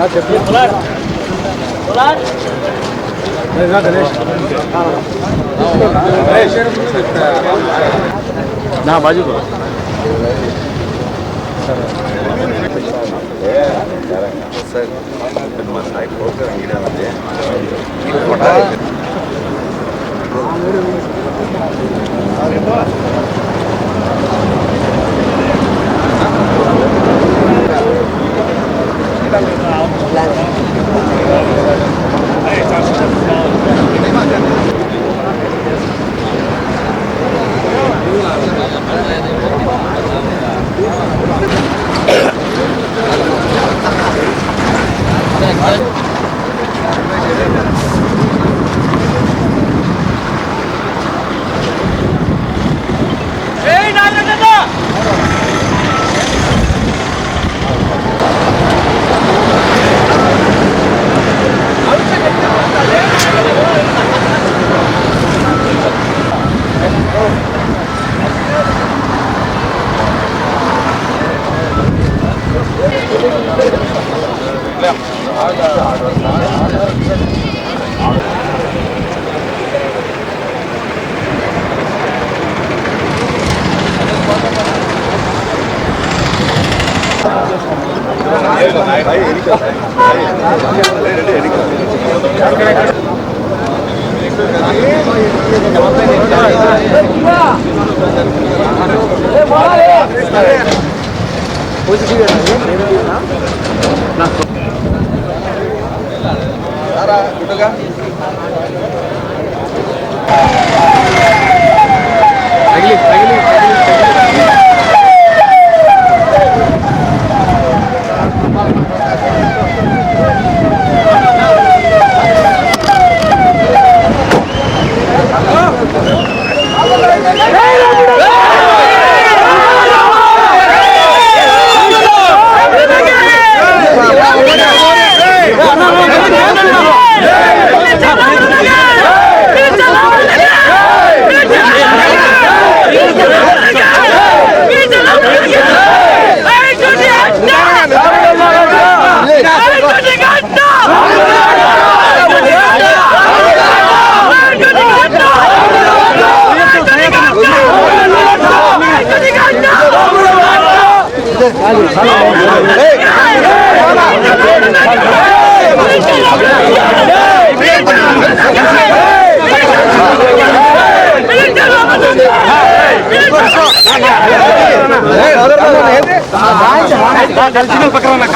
Nada, deixa. Olá. Olá. Não é nada, deixa. Calma. Ei, cheiro muito. Não, vai de novo. अगली अगली కలిసి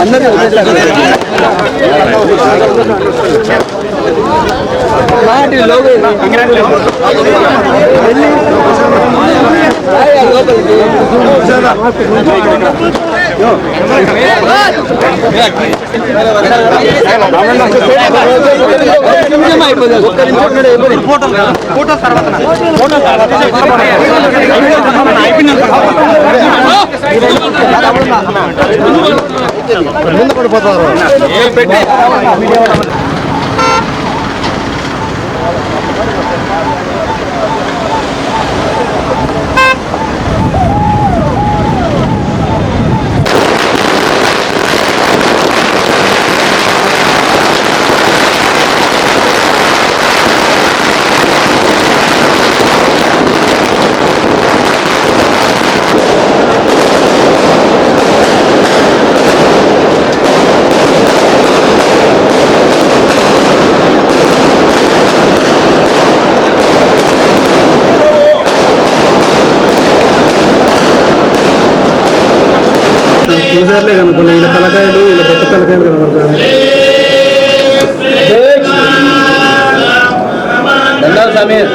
అందరూ మాటి లోపలి లోపలికి ఫోటో తర్వాత ఫోటో తర్వాత అయిపోయినా ముందు పడిపోతారు. చూసారులే కనుక్కున్నా ఇలా తలకాయలు ఇలా పెద్ద తలకాయలు కనబడతాయి సమీర్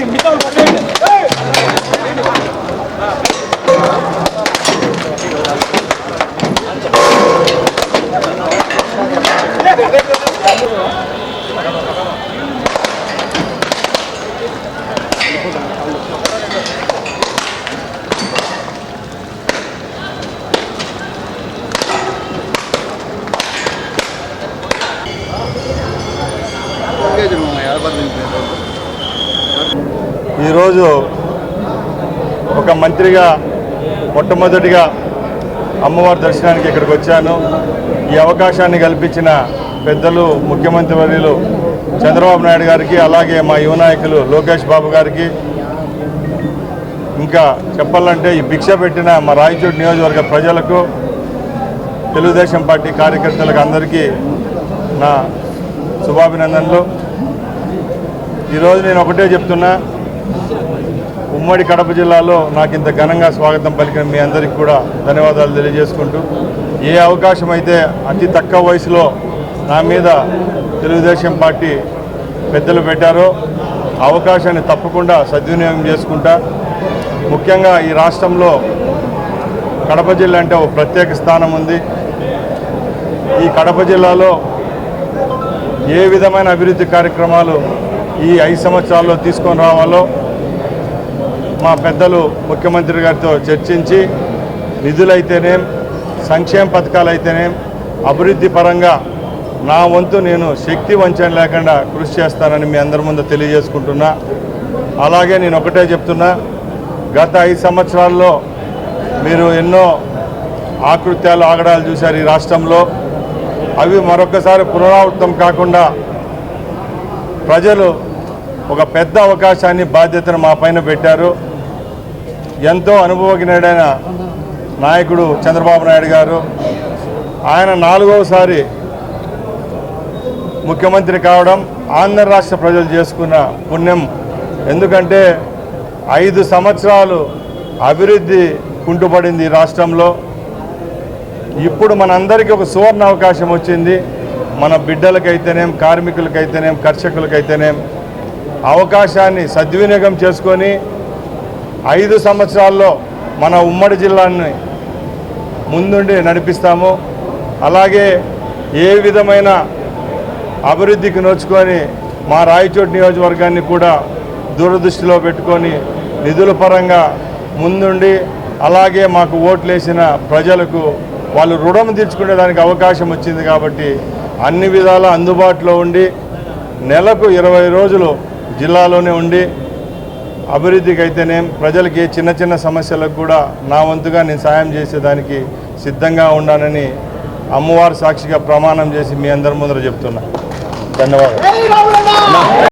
मिगता ఈరోజు ఒక మంత్రిగా మొట్టమొదటిగా అమ్మవారి దర్శనానికి ఇక్కడికి వచ్చాను. ఈ అవకాశాన్ని కల్పించిన పెద్దలు ముఖ్యమంత్రి వర్యులు చంద్రబాబు నాయుడు గారికి అలాగే మా యువ నాయకులు లోకేష్ బాబు గారికి. ఇంకా చెప్పాలంటే ఈ భిక్ష పెట్టిన మా రాయచోటి నియోజకవర్గ ప్రజలకు తెలుగుదేశం పార్టీ కార్యకర్తలకు అందరికీ నా శుభాభినందనలు. ఈరోజు నేను ఒకటే చెప్తున్నా ఉమ్మడి కడప జిల్లాలో నాకు ఇంత ఘనంగా స్వాగతం పలికిన మీ అందరికీ కూడా ధన్యవాదాలు తెలియజేసుకుంటూ ఏ అవకాశం అయితే అతి తక్కువ వయసులో నా మీద తెలుగుదేశం పార్టీ పెద్దలు పెట్టారో ఆ అవకాశాన్ని తప్పకుండా సద్వినియోగం చేసుకుంటా. ముఖ్యంగా ఈ రాష్ట్రంలో కడప జిల్లా అంటే ఒక ప్రత్యేక స్థానం ఉంది. ఈ కడప జిల్లాలో ఏ విధమైన అభివృద్ధి కార్యక్రమాలు ఈ ఐదు సంవత్సరాల్లో తీసుకొని రావాలో మా పెద్దలు ముఖ్యమంత్రి గారితో చర్చించి నిధులైతేనేం సంక్షేమ పథకాలు అయితేనేం అభివృద్ధి పరంగా నా వంతు నేను శక్తి వంచన లేకుండా కృషి చేస్తానని మీ అందరి ముందు తెలియజేసుకుంటున్నా. అలాగే నేను ఒకటే చెప్తున్నా గత ఐదు సంవత్సరాల్లో మీరు ఎన్నో ఆకృత్యాలు ఆగడాలు చూశారు ఈ రాష్ట్రంలో. అవి మరొకసారి పునరావృతం కాకుండా ప్రజలు ఒక పెద్ద అవకాశాన్ని బాధ్యతను మా పైన పెట్టారు. ఎంతో అనుభవజ్ఞుడైన నాయకుడు చంద్రబాబు నాయుడు గారు. ఆయన నాలుగవసారి ముఖ్యమంత్రి కావడం ఆంధ్ర రాష్ట్ర ప్రజలు చేసుకున్న పుణ్యం. ఎందుకంటే ఐదు సంవత్సరాలు అభివృద్ధి కుంటుపడింది ఈ రాష్ట్రంలో. ఇప్పుడు మనందరికీ ఒక సువర్ణ అవకాశం వచ్చింది. మన బిడ్డలకైతేనేం కార్మికులకైతేనేం కర్షకులకైతేనేం అవకాశాన్ని సద్వినియోగం చేసుకొని ఐదు సంవత్సరాల్లో మన ఉమ్మడి జిల్లాని ముందుండి నడిపిస్తాము. అలాగే ఏ విధమైన అభివృద్ధికి నోచుకొని మా రాయచోటి నియోజకవర్గాన్ని కూడా దూరదృష్టిలో పెట్టుకొని నిధుల పరంగా ముందుండి అలాగే మాకు ఓట్లేసిన ప్రజలకు వాళ్ళు రుణం తీర్చుకునే దానికి అవకాశం వచ్చింది కాబట్టి అన్ని విధాల అందుబాటులో ఉండి నెలకు ఇరవై రోజులు జిల్లాలోనే ఉండి అభివృద్ధికి అయితేనేం ప్రజలకి చిన్న చిన్న సమస్యలకు కూడా నా వంతుగా నేను సాయం చేసేదానికి సిద్ధంగా ఉన్నానని అమ్మవారి సాక్షిగా ప్రమాణం చేసి మీ అందరి ముందర చెప్తున్నా. ధన్యవాదాలు.